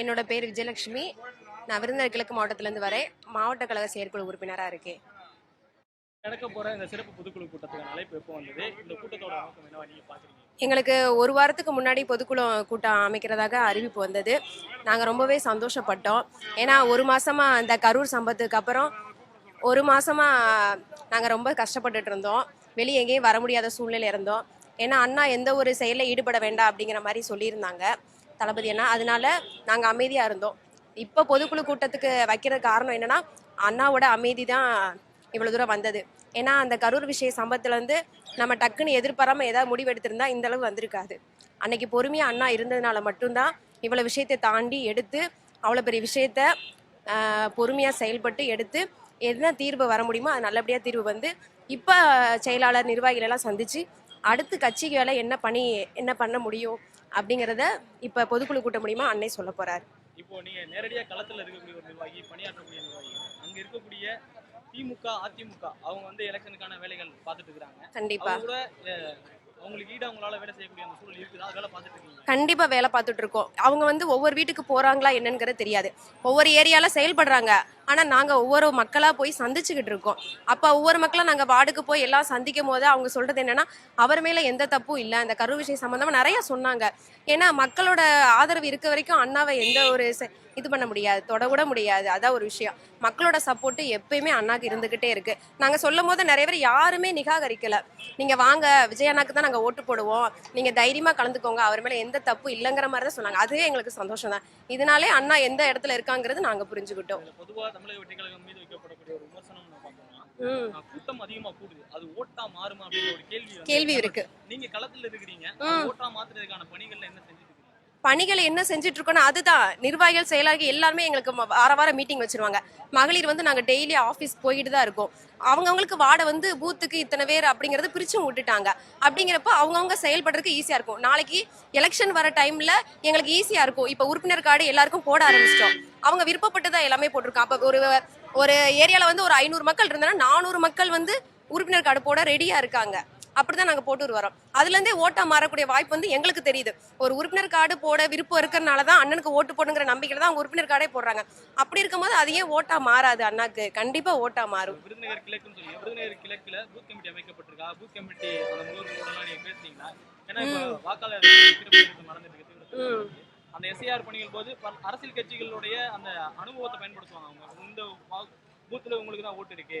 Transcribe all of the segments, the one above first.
என்னோட பேர் விஜயலட்சுமி. நான் விருந்தினர் கிழக்கு மாவட்டத்திலேருந்து வரேன். மாவட்ட கழக செயற்குழு உறுப்பினராக இருக்கேன். நடக்க போற இந்த சிறப்பு பொதுக்குழு கூட்டத்துக்கான அழைப்பு எப்போ வந்தது? இந்த கூட்டத்தோட நோக்கம் என்னவா நீங்க பாக்குறீங்க? எங்களுக்கு ஒரு வாரத்துக்கு முன்னாடி பொதுக்குழு கூட்டம் அமைக்கிறதாக அறிவிப்பு வந்தது. நாங்கள் ரொம்பவே சந்தோஷப்பட்டோம். ஏன்னா ஒரு மாசமா அந்த கரூர் சம்பவத்துக்கு அப்புறம் ஒரு மாசமா நாங்கள் ரொம்ப கஷ்டப்பட்டுட்டு இருந்தோம். வெளியே எங்கேயும் வர முடியாத சூழ்நிலை இருந்தோம். ஏன்னா அண்ணா எந்த ஒரு செயலில் ஈடுபட வேண்டாம் அப்படிங்கிற மாதிரி சொல்லியிருந்தாங்க. தளபதி. அண்ணா அதனால நாங்கள் அமைதியாக இருந்தோம். இப்போ பொதுக்குழு கூட்டத்துக்கு வைக்கிற காரணம் என்னன்னா அண்ணாவோட அமைதி தான் இவ்வளோ தூரம் வந்தது. ஏன்னா அந்த கரூர் விஷய சம்பவத்துலேருந்து நம்ம டக்குன்னு எதிர்பாராமல் ஏதாவது முடிவு எடுத்திருந்தா இந்த அளவு வந்திருக்காது. அன்னைக்கு பொறுமையாக அண்ணா இருந்ததுனால மட்டும்தான் இவ்வளோ விஷயத்தை தாண்டி எடுத்து அவ்வளோ பெரிய விஷயத்த பொறுமையாக செயல்பட்டு எடுத்து என்ன தீர்வு வர முடியுமோ அது நல்லபடியாக தீர்வு வந்து இப்போ செயலாளர் நிர்வாகிகள் எல்லாம் அடுத்து கட்சிகளை என்ன பண்ணி என்ன பண்ண முடியும் அப்படிங்கிறத இப்போ பொதுக்குழு கூட்ட முடியுமா அன்னை சொல்ல போறாரு. இப்போ நீங்க நேரடியா களத்துல இருக்கக்கூடிய ஒரு நிர்வாகி பணியாற்றக்கூடிய நிர்வாகி. அங்க இருக்கக்கூடிய திமுக அதிமுக அவங்க வந்து எலெக்ஷனுக்கான வேலைகள் பார்த்துட்டு இருக்காங்க கண்டிப்பா. கூட வேலை வேலை கண்டிப்பா வேலை பார்த்துட்டு இருக்கோம். அவங்க வந்து ஒவ்வொரு வீட்டுக்கு போறாங்களா என்னங்கிறது தெரியாது. ஒவ்வொரு ஏரியால செயல்படுறாங்க. ஆனால் நாங்கள் ஒவ்வொரு மக்களாக போய் சந்திச்சுக்கிட்டு இருக்கோம். அப்போ ஒவ்வொரு மக்களாக நாங்கள் வார்டுக்கு போய் எல்லாம் சந்திக்கும் போது அவங்க சொல்கிறது என்னென்னா அவர் மேலே எந்த தப்பும் இல்லை. அந்த கரு விஷயம் சம்மந்தமாக நிறையா சொன்னாங்க. ஏன்னா மக்களோட ஆதரவு இருக்க வரைக்கும் அண்ணாவை எந்த ஒரு இது பண்ண முடியாது. தொடக்கூட முடியாது. அதான் ஒரு விஷயம். மக்களோட சப்போர்ட்டு எப்பயுமே அண்ணாக்கு இருந்துக்கிட்டே இருக்கு. நாங்கள் சொல்லும் போது நிறைய பேர் யாருமே நிகாகரிக்கலை நீங்கள் வாங்க விஜய் அண்ணாக்கு தான் நாங்கள் ஓட்டு போடுவோம். நீங்கள் தைரியமாக கலந்துக்கோங்க. அவர் மேலே எந்த தப்பு இல்லைங்கிற மாதிரி தான் சொன்னாங்க. அதுவே எங்களுக்கு சந்தோஷம் தான் இதனாலே அண்ணா எந்த இடத்துல இருக்காங்கிறது நாங்கள் புரிஞ்சுக்கிட்டோம். பொதுவாக தமிழக வெற்றி கழகம் மீது வைக்கப்படக்கூடிய ஒரு விமர்சனம் பார்த்தோம்னா கூட்டம் அதிகமா கூடுது. அது ஓட்டா மாறுமா அப்படின்ற ஒரு கேள்வி வந்து கேள்வி இருக்கு. நீங்க களத்துல இருக்கிறீங்க. ஓட்டா மாத்துறதுக்கான பணிகள்ல என்ன இருக்கீங்க பணிகளை என்ன செஞ்சுட்டு இருக்கோம்னா அதுதான். நிர்வாகிகள் செயலாளர்கள் எல்லாருமே எங்களுக்கு வார வாரம் மீட்டிங் வச்சிருவாங்க. மகளிர் வந்து நாங்கள் டெய்லி ஆஃபீஸ் போயிட்டு தான் இருக்கோம். அவங்கவுங்களுக்கு வார்டை வந்து பூத்துக்கு இத்தனை பேர் அப்படிங்கிறது பிரிச்சும் விட்டுட்டாங்க. அப்படிங்கிறப்ப அவங்கவுங்க செயல்படுறதுக்கு ஈஸியாக இருக்கும். நாளைக்கு எலெக்ஷன் வர டைம்ல எங்களுக்கு ஈஸியாக இருக்கும். இப்போ உறுப்பினர் கார்டு எல்லாருக்கும் போட ஆரம்பிச்சிட்டோம். அவங்க விருப்பப்பட்டதா எல்லாமே போட்டிருக்கோம் அப்போ ஒரு ஒரு ஏரியாவில் வந்து ஒரு ஐநூறு மக்கள் இருந்தாங்கன்னா நானூறு மக்கள் வந்து உறுப்பினர் கார்டு போட ரெடியாக இருக்காங்க. அப்படிதான் நாங்க போட்டு வரோம் அதுல இருந்தே ஓட்டா மாறக்கூடிய வாய்ப்பு வந்து எங்களுக்கு தெரியுது. ஒரு உறுப்பினர் கார்டு போட விருப்பம் இருக்கிறனால தான் அண்ணனுக்கு ஓட்டு போடுங்கிற நம்பிக்கையில தான் அவங்க உறுப்பினர் கார்டே போடுறாங்க. அப்படி இருக்கும்போது அது ஏன் ஓட்டா மாறாது அண்ணாக்கு. கண்டிப்பா ஓட்டா மாறும். விருதுநகர் கிழக்குன்னு சொல்லி விருதுநகர் கிழக்குல பூத் கமிட்டி அமைக்கப்பட்டிருக்கா? பூத் கமிட்டி அந்த முகவர்களோடலாம் நீங்க பேசுனீங்களா ஏன்னா இப்போ வாக்காளர் நடந்துட்டு. அந்த எஸ்ஐஆர் பணிகள் போது அரசியல் கட்சிகளுடைய அந்த அனுபவத்தை பயன்படுத்துவாங்க அவங்க. இந்த பூத்துல உங்களுக்கு தான் ஓட்டு இருக்கு.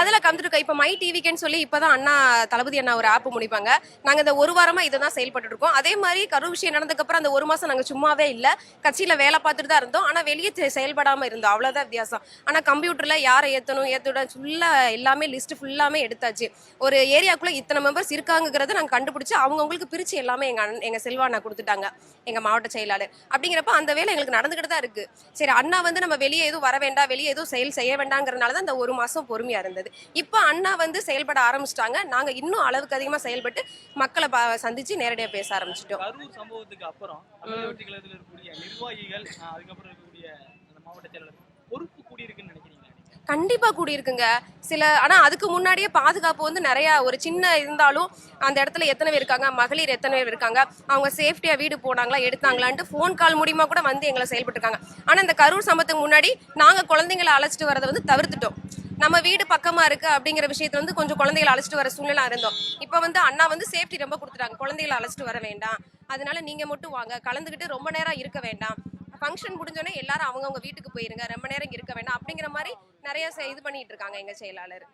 அதுல கம்ப்யூட்டர் இப்ப மை டிவிக்குன்னு சொல்லி இப்பதான் அண்ணா தளபதி அண்ணா ஒரு ஆப் முடிப்பாங்க. நாங்க இந்த ஒரு வாரமா இதை தான் செயல்பட்டு இருக்கோம். அதே மாதிரி கரு விஷயம் நடந்ததுக்கு அப்புறம் அந்த ஒரு மாசம் நாங்க சும்மாவே இல்ல. கட்சியில வேலை பார்த்துட்டு தான் இருந்தோம். ஆனா வெளியே செயல்படாம இருந்தோம். அவ்வளவுதான் வித்தியாசம். ஆனா கம்ப்யூட்டர்ல யாரை ஏத்தணும் ஏத்தோட ஃபுல்லா எல்லாமே லிஸ்ட் ஃபுல்லாமே எடுத்தாச்சு. ஒரு ஏரியாக்குள்ள இத்தனை மெம்பர்ஸ் இருக்காங்கிறத நாங்க கண்டுபிடிச்சு அவங்கவுங்களுக்கு பிரிச்சு எல்லாமே எங்க எங்க செல்வா அண்ணா கொடுத்துட்டாங்க. எங்க மாவட்ட செயலாளர். அப்படிங்கிறப்ப அந்த வேலை எங்களுக்கு நடந்துகிட்டு தான் இருக்கு. சரி அண்ணா வந்து நம்ம வெளியே எதுவும் வர வேண்டாம் வெளியே எதுவும் செயல் செய்ய வேண்டாங்கிறனால தான் இந்த ஒரு மாசம் பொறுமையா இருந்தது. இப்போ அண்ணா வந்து செயல்பட ஆரம்பிச்சிட்டாங்க. நாங்க இன்னும் அளவுக்கு அதிகமா செயல்பட்டு மக்களை பா- சந்திச்சு நேரடியாக பேச ஆரம்பிச்சிட்டோம். சம்பவத்துக்கு அப்புறம் நிர்வாகிகள் அதுக்கப்புறம் இருக்கக்கூடிய மாவட்ட செயலாளர் பொறுப்பு கூடியிருக்குன்னு நினைக்கிறேன் கண்டிப்பாக கூடியிருக்குங்க. சில ஆனால் அதுக்கு முன்னாடியே பாதுகாப்பு வந்து நிறையா ஒரு சின்ன இருந்தாலும் அந்த இடத்துல எத்தனை பேர் இருக்காங்க மகளிர் எத்தனை பேர் இருக்காங்க அவங்க சேஃப்டியாக வீடு போனாங்களா எடுத்தாங்களான்ட்டு ஃபோன் கால் மூலியமாக கூட வந்து எங்களை செயல்பட்டுருக்காங்க. ஆனால் இந்த கரூர் சம்பவத்துக்கு முன்னாடி நாங்கள் குழந்தைங்களை அழைச்சிட்டு வரதை வந்து தவிர்த்துட்டோம். நம்ம வீடு பக்கமாக இருக்குது அப்படிங்கிற விஷயத்தில் வந்து கொஞ்சம் குழந்தைகளை அழைச்சிட்டு வர சூழ்நிலை இருந்தோம். இப்போ வந்து அண்ணா வந்து சேஃப்டி ரொம்ப கொடுத்துட்டாங்க. குழந்தைகளை அழைச்சிட்டு வர வேண்டாம். அதனால நீங்கள் மட்டும் வாங்க. கலந்துக்கிட்டு ரொம்ப நேரம் இருக்க வேண்டாம். ஃபங்க்ஷன் முடிஞ்சோடனே எல்லாரும் அவங்கவுங்க வீட்டுக்கு போயிருங்க. ரொம்ப நேரம் இருக்க வேண்டாம் அப்படிங்கிற மாதிரி நிறைய செ- இது பண்ணிட்டு இருக்காங்க எங்க செயலாளர்.